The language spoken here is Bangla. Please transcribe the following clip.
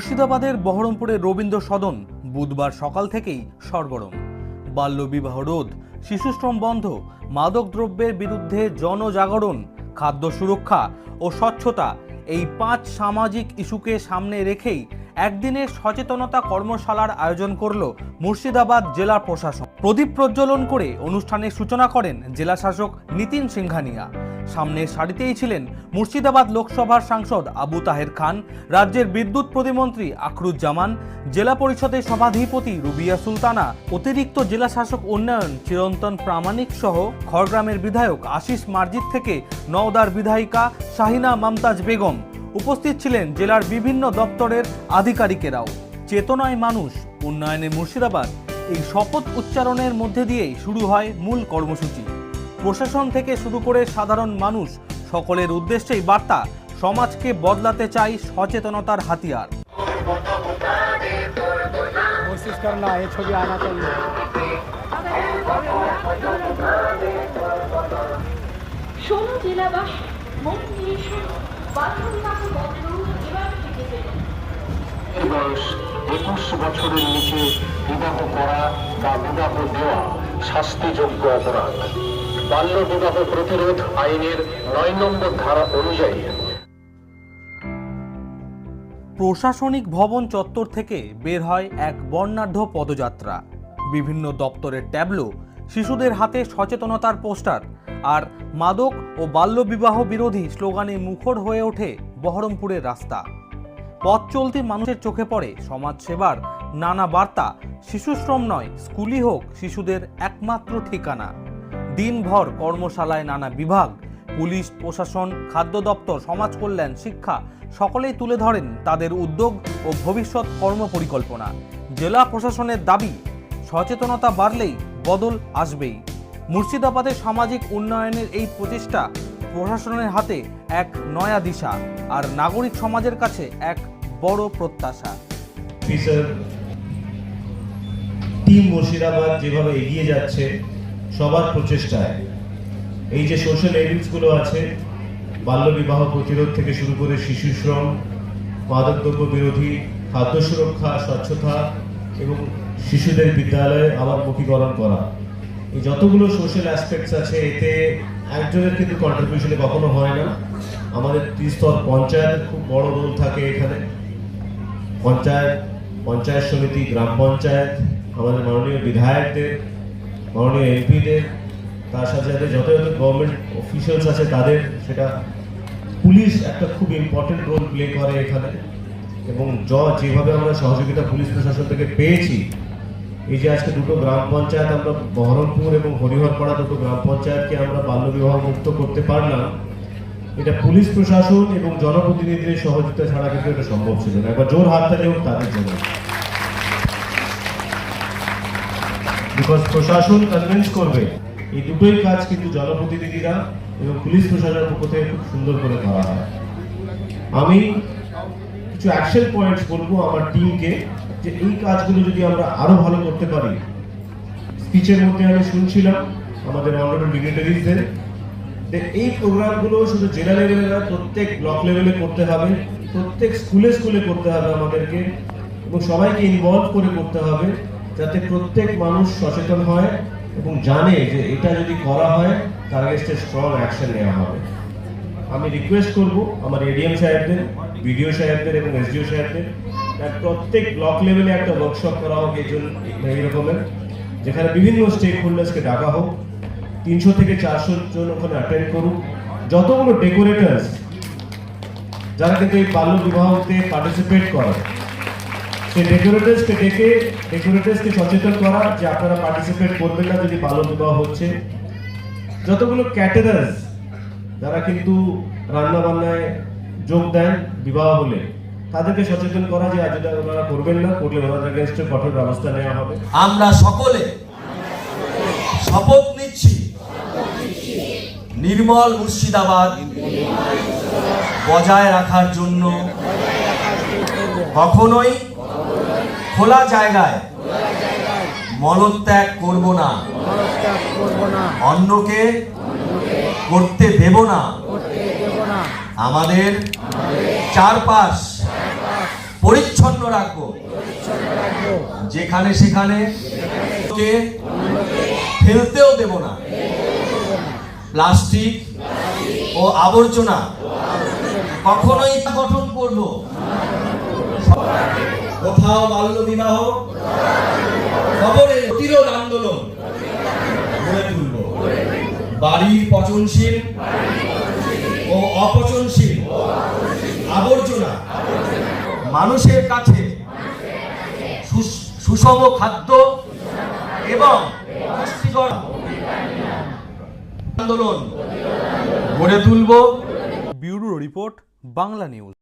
মুর্শিদাবাদের বহরমপুরের রবীন্দ্র সদন বুধবার সকাল থেকেই সরগরম। বাল্যবিবাহ রোধ, শিশুশ্রম বন্ধ মাদক দ্রব্যের বিরুদ্ধে জনজাগরণ, খাদ্য সুরক্ষা ও স্বচ্ছতা এই পাঁচ সামাজিক ইস্যুকে সামনে রেখেই একদিনের সচেতনতা কর্মশালার আয়োজন করল মুর্শিদাবাদ জেলা প্রশাসন। প্রদীপ প্রজ্বলন করে অনুষ্ঠানের সূচনা করেন জেলা শাসক নিতিন সিংহানিয়া সামনের সারিতেই ছিলেন মুর্শিদাবাদ লোকসভার সাংসদ আবু তাহের খান, রাজ্যের বিদ্যুৎ প্রতিমন্ত্রী আখরুজ্জামান, জেলা পরিষদের সভাধিপতি রুবিয়া সুলতানা, অতিরিক্ত জেলা শাসক উন্নয়ন চিরন্তন প্রামাণিক সহ খড়গ্রামের বিধায়ক আশিস মার্জিত থেকে নওদার বিধায়িকা শাহিনা মমতাজ বেগম। উপস্থিত ছিলেন জেলার বিভিন্ন দপ্তরের আধিকারিকেরাও। চেতনায় মানুষ, উন্নয়নে মুর্শিদাবাদ। এই শপথ উচ্চারণের মধ্যে দিয়েই শুরু হয় মূল কর্মসূচি। প্রশাসন থেকে শুরু করে সাধারণ মানুষ সকলের উদ্দেশ্যেই বার্তা সমাজকে বদলাতে চাই সচেতনতার হাতিয়ার कोशिश करना ये छवि आना चाहिए ষোলো জেলাবাস মন দিয়ে শুনুন বাধ্যবিবাহ বন্ধ এবার থেকে চলুন বয়স একুশ বছরের নিচে বিবাহ করা বা বিবাহ দেওয়া শাস্তিযোগ্য অপরাধ বাল্য বিবাহ প্রতিরোধ আইনের নয় নম্বর ধারা অনুযায়ী। প্রশাসনিক ভবন চত্বর থেকে বের হয় এক বর্ণাঢ্য পদযাত্রা। বিভিন্ন দপ্তরের ট্যাবলো, শিশুদের হাতে সচেতনতার পোস্টার আর মাদক ও বাল্যবিবাহ বিরোধী স্লোগানে মুখর হয়ে ওঠে বহরমপুরের রাস্তা। পথ চলতি মানুষের চোখে পড়ে সমাজসেবার নানা বার্তা। শিশুশ্রম নয়, স্কুলই হোক, শিশুদের একমাত্র ঠিকানা। দিনভর কর্মশালায় নানা বিভাগ, পুলিশ, প্রশাসন, খাদ্য দপ্তর, সমাজ কল্যাণ, শিক্ষা, সকলেই তুলে ধরেন তাদের উদ্যোগ ও ভবিষ্যৎ কর্মপরিকল্পনা। জেলা প্রশাসনের দাবি, সচেতনতা বাড়লেই বদল আসবেই। মুর্শিদাবাদের সামাজিক উন্নয়নের এই প্রচেষ্টা প্রশাসনের হাতে এক নয়া দিশা আর নাগরিক সমাজের কাছে এক বড় প্রত্যাশা। টিম মুর্শিদাবাদ যেভাবে এগিয়ে যাচ্ছে সবার প্রচেষ্টায়। এই যে সোশ্যাল এভিডেন্সগুলো আছে, বাল্যবিবাহ প্রতিরোধ থেকে শুরু করে শিশু শ্রম মাদকদ্রব্য বিরোধী, খাদ্য সুরক্ষা, স্বচ্ছতা এবং শিশুদের বিদ্যালয়ে আবারমুখীকরণ করা। এই যতগুলো সোশ্যাল অ্যাসপেক্টস আছে, এতে একজনের কিন্তু কন্ট্রিবিউশনে কখনো হয় না। আমাদের ত্রিস্তর পঞ্চায়েত খুব বড় রোল থাকে এখানে। পঞ্চায়েত পঞ্চায়েত সমিতি, গ্রাম পঞ্চায়েত, আমাদের মাননীয় বিধায়কদের মাননীয় এমপিদের, তার সাথে সাথে যত গভর্নমেন্ট অফিসিয়ালস আছে তাদের, সেটা পুলিশ একটা খুব ইম্পর্টেন্ট রোল প্লে করে এখানে। এবং যেভাবে আমরা সহযোগিতা পুলিশ প্রশাসন থেকে পেয়েছি, এই যে আজকে দুটো গ্রাম পঞ্চায়েত আমরা বহরমপুর এবং হরিহরপাড়া দুটো গ্রাম পঞ্চায়েতকে আমরা বাল্যবিবাহ মুক্ত করতে পারলাম, এটা পুলিশ প্রশাসন এবং জনপ্রতিনিধিদের সহযোগিতা ছাড়া কিন্তু এটা সম্ভব ছিল না। একবার জোর হাত তালি হোক, তাদের জন্য। প্রশাসন কনভিন্স করবে। এই দুটোই কাজ কিন্তু জনপ্রতিনিধিরা এবং পুলিশ প্রশাসনের পক্ষ থেকে খুব সুন্দর করে করা হয়। আমি কিছু অ্যাকশন পয়েন্টস বলব আমার টিমকে যে এই কাজগুলো যদি আমরা আরও ভালো করতে পারি। স্পিচের মধ্যে আমি শুনছিলাম আমাদের অনারেবল ডিগনিটারিজদের যে এই প্রোগ্রামগুলো শুধু জেলা লেভেলে না, প্রত্যেক ব্লক লেভেলে করতে হবে, প্রত্যেক স্কুলে স্কুলে করতে হবে আমাদেরকে এবং সবাইকে ইনভলভ করে করতে হবে। যাতে প্রত্যেক মানুষ সচেতন হয় এবং জানে যে এটা যদি করা হয়, তার এগেস্টে স্ট্রং অ্যাকশন নেওয়া হবে। আমি রিকোয়েস্ট করব আমার এডিএম সাহেবদের বিডিও সাহেবদের এবং এসডিও সাহেবদের প্রত্যেক ব্লক লেভেলে একটা ওয়ার্কশপ করা হোক এই জন্য, এই রকমের, যেখানে বিভিন্ন স্টেক হোল্ডার্সকে ডাকা হোক। তিনশো থেকে চারশো জন ওখানে অ্যাটেন্ড করুক। যতগুলো ডেকোরেটার্স যারা কিন্তু এই বাল্য বিবাহতে পার্টিসিপেট করে সেই ডেকোরেটার্সকে ডেকে ডেকোরেটার্সকে সচেতন করা যে আপনারা পার্টিসিপেট করবেন না, যদি বাল্য বিবাহ হচ্ছে। যতগুলো ক্যাটারার্স যারা কিন্তু রান্না বান্নায় যোগ দেন বিবাহ হলে, তাদেরকে সচেতন করা যে আজ ওনারা করবেন না, করলে ওনাদের এগেনস্টে কঠোর ব্যবস্থা নেওয়া হবে। আমরা সকলে শপথ নিচ্ছি। নির্মল মুর্শিদাবাদ বজায় রাখার জন্য কখনোই খোলা জায়গায় মলত্যাগ করব না। অন্যকে করতে দেব না। আমাদের চারপাশ পরিচ্ছন্ন রাখব। যেখানে সেখানে ফেলতেও দেব না। প্লাস্টিক ও আবর্জনা কখনোই গঠন করব কোথাও বাল্য বিবাহ? খবরে প্রতিরোধ আন্দোলন। গড়ে তুলব। বাড়ির পচনশীল ও অপচনশীল আবর্জনা মানুষের কাছে সুষম খাদ্য এবং পুষ্টিকর আন্দোলন। গড়ে তুলব। Bureau report, Bangla news.